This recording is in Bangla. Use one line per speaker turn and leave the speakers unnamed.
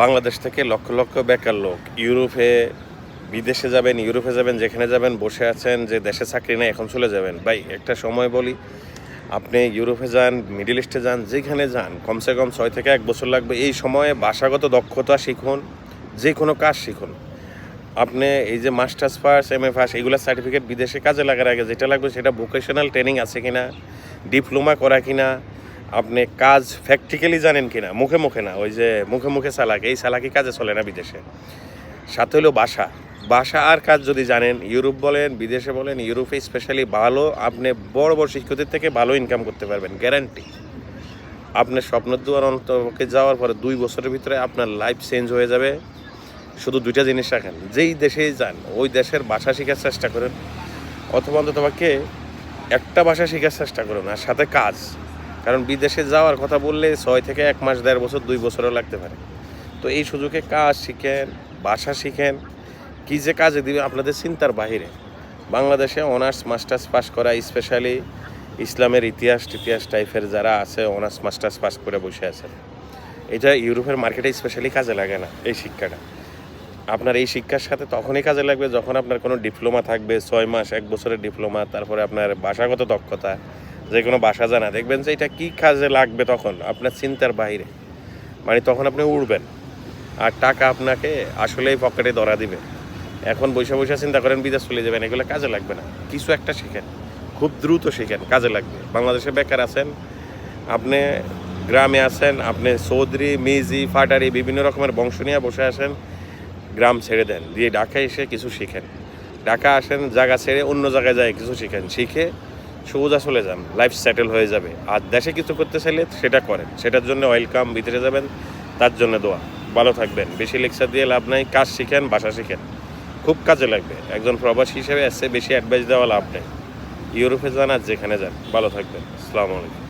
বাংলাদেশ থেকে লক্ষ লক্ষ বেকার লোক ইউরোপে, বিদেশে যাবেন, ইউরোপে যাবেন, যেখানে যাবেন, বসে আছেন, যে দেশে চাকরি নেই, এখন চলে যাবেন। ভাই, একটা সময় বলি, আপনি ইউরোপে যান, মিডিল ইস্টে যান, যেখানে যান, কমসে কম ছয় থেকে এক বছর লাগবে। এই সময়ে ভাষাগত দক্ষতা শিখুন, যে কোনো কাজ শিখুন। আপনি এই যে masters pass M A pass এগুলো সার্টিফিকেট বিদেশে কাজে লাগার আগে যেটা লাগবে সেটা ভোকেশনাল ট্রেনিং আছে কিনা, ডিপ্লোমা করা কিনা আপনি কাজ প্র্যাকটিক্যালি জানেন কিনা? মুখে মুখে না, ওই যে মুখে মুখে চালাক, এই চালাকি কাজে চলে না বিদেশে। সাথে হলো বাসা। বাসা আর কাজ যদি জানেন, ইউরোপ বলেন, বিদেশে বলেন, ইউরোপে স্পেশালি ভালো, আপনি বড় বড় শিক্ষকদের থেকে ভালো ইনকাম করতে পারবেন গ্যারান্টি আপনার স্বপ্নের দুয়ার অন্তকে যাওয়ার পরে দুই বছরের ভিতরে আপনার লাইফ চেঞ্জ হয়ে যাবে। শুধু দুইটা জিনিস রাখেন, যেই দেশেই যান, ওই দেশের ভাষা শেখার চেষ্টা করেন। অথবা অন্তত তোমাকে একটা ভাষা শেখার চেষ্টা করুন, আর সাথে কাজ। কারণ বিদেশে যাওয়ার কথা বললে ছয় থেকে এক মাস, দেড় বছর, দুই বছরও লাগতে পারে। তো এই সুযোগে কাজ শিখেন ভাষা শিখেন, কী যে কাজে দিবে আপনাদের চিন্তার বাহিরে। বাংলাদেশে অনার্স, মাস্টার্স পাস করা স্পেশালি ইসলামের ইতিহাস ইতিহাস টাইপের যারা আছে, অনার্স, মাস্টার্স পাস করে বসে আছেন। এটা ইউরোপের মার্কেটে স্পেশালি কাজে লাগে না এই শিক্ষাটা। আপনার এই শিক্ষার সাথে তখনই কাজে লাগবে যখন আপনার কোনো ডিপ্লোমা থাকবে, ছয় মাস, এক বছরের ডিপ্লোমা, তারপরে আপনার ভাষাগত দক্ষতা যে কোনো বাসা জানা। দেখবেন যে এটা কী কাজে লাগবে তখন, আপনার চিন্তার বাইরে। মানে তখন আপনি উড়বেন। আর টাকা আপনাকে আসলেই পকেটে ধরা দিবে। এখন বৈশা বৈশা চিন্তা করেন, বিদেশ চলে যাবেন, এগুলো কাজে লাগবে না। কিছু একটা শিখেন। খুব দ্রুত শিখেন, কাজে লাগবে। বাংলাদেশে বেকার আছেন, আপনি গ্রামে আছেন, আপনি চৌধুরী, মিজি, ফাটারি, বিভিন্ন রকমের বংশ নিয়ে বসে আসেন গ্রাম ছেড়ে দেন। দিয়ে ঢাকা এসে কিছু শিখেন। ঢাকা আসেন, জায়গা ছেড়ে অন্য জায়গায় যায়, কিছু শিখেন। শিখে সোজা চলে যান লাইফ সেটেল হয়ে যাবে। আর দেশে কিছু করতে চাইলে সেটা করেন। সেটার জন্য ওয়েলকাম ভিতরে যাবেন, তার জন্য দোয়া। ভালো থাকবেন। বেশি লেকচার দিয়ে লাভ নাই, কাজ শিখেন, বাসা শিখেন। খুব কাজে লাগবে। একজন প্রবাসী হিসেবে এসে বেশি অ্যাডভাইস দেওয়া লাভ নেই। ইউরোপে যান আর যেখানে যান। ভালো থাকবেন। আসসালামু আলাইকুম।